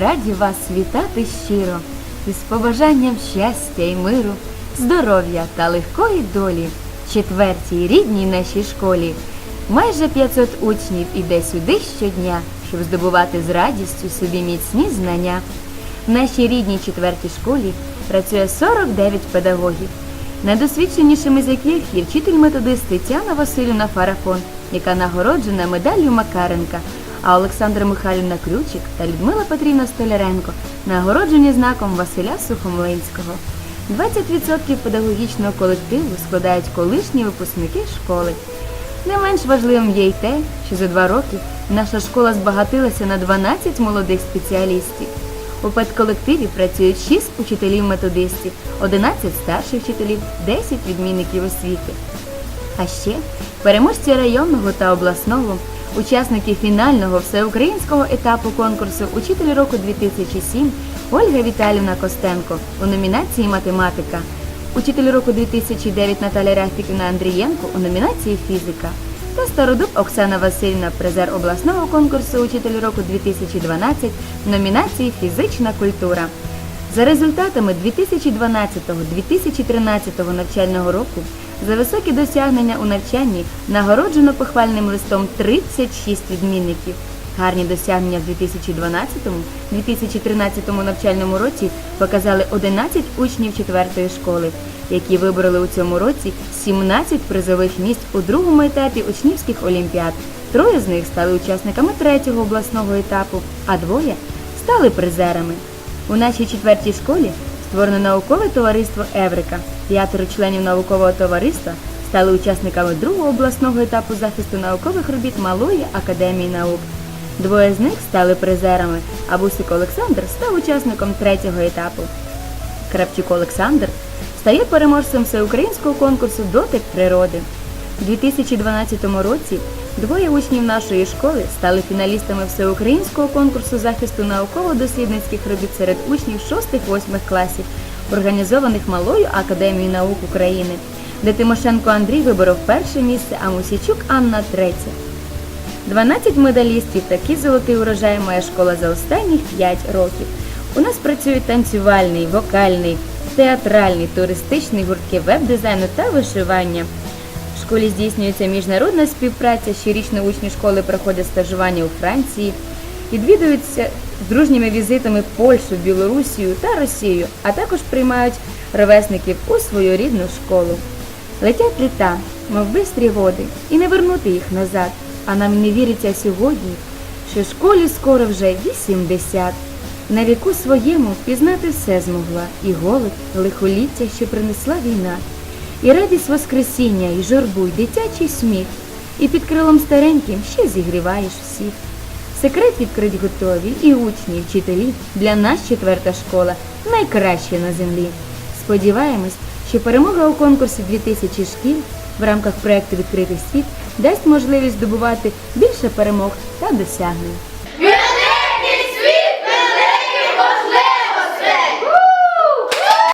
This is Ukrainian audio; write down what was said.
Раді вас вітати щиро, із побажанням щастя і миру, здоров'я та легкої долі, четвертій рідній нашій школі. Майже 500 учнів іде сюди щодня, щоб здобувати з радістю собі міцні знання. В нашій рідній четвертій школі працює 49 педагогів, найдосвідченішими з яких є вчитель-методист Тетяна Васильівна Фарафон, яка нагороджена медаллю Макаренка, а Олександра Михайлівна Ключик та Людмила Петрівна Столяренко нагороджені знаком Василя Сухомлинського. 20% педагогічного колективу складають колишні випускники школи. Не менш важливим є й те, що за два роки наша школа збагатилася на 12 молодих спеціалістів. У педколективі працюють 6 учителів-методистів, 11 старших вчителів, 10 відмінників освіти. А ще переможці районного та обласного, учасники фінального всеукраїнського етапу конкурсу Учитель року 2007 Ольга Віталівна Костенко у номінації Математика, Учитель року 2009 Наталя Рафіківна Андрієнко у номінації Фізика та Стародуб Оксана Васильівна, призер обласного конкурсу Учитель року 2012 в номінації Фізична культура. За результатами 2012-2013 навчального року за високі досягнення у навчанні нагороджено похвальним листом 36 відмінників. Гарні досягнення в 2012-2013 навчальному році показали 11 учнів 4 школи, які вибороли у цьому році 17 призових місць у другому етапі учнівських олімпіад. Троє з них стали учасниками третього обласного етапу, а двоє стали призерами. У нашій четвертій школі створено наукове товариство Еврика. П'ятеро членів наукового товариства стали учасниками другого обласного етапу захисту наукових робіт Малої академії наук. Двоє з них стали призерами, а Бусик Олександр став учасником третього етапу. Кравчук Олександр стає переможцем всеукраїнського конкурсу Дотик природи. У 2012 році двоє учнів нашої школи стали фіналістами всеукраїнського конкурсу захисту науково-дослідницьких робіт серед учнів 6-8 класів, організованих Малою академією наук України, де Тимошенко Андрій виборов перше місце, а Мусічук Анна третє. 12 медалістів такий золотий урожай має школа за останніх 5 років. У нас працюють танцювальний, вокальний, театральний, туристичний гуртки веб-дизайну та вишивання. Школі здійснюється міжнародна співпраця. Щорічно учні школи проходять стажування у Франції, відвідуються з дружніми візитами Польщу, Білорусію та Росію, а також приймають ровесників у свою рідну школу. Летять літа, мов бистрі води, і не вернути їх назад. А нам не віриться сьогодні, що школі скоро вже 80. На віку своєму пізнати все змогла, і голод, лихоліття, що принесла війна, і радість Воскресіння, і журбу, й дитячий сміх, і під крилом стареньким ще зігріваєш всіх. Секрет відкрить готові, і учні, і вчителі для нас четверта школа найкраща на землі. Сподіваємось, що перемога у конкурсі 2000 шкіл в рамках проєкту Відкритий світ дасть можливість здобувати більше перемог та досягнень.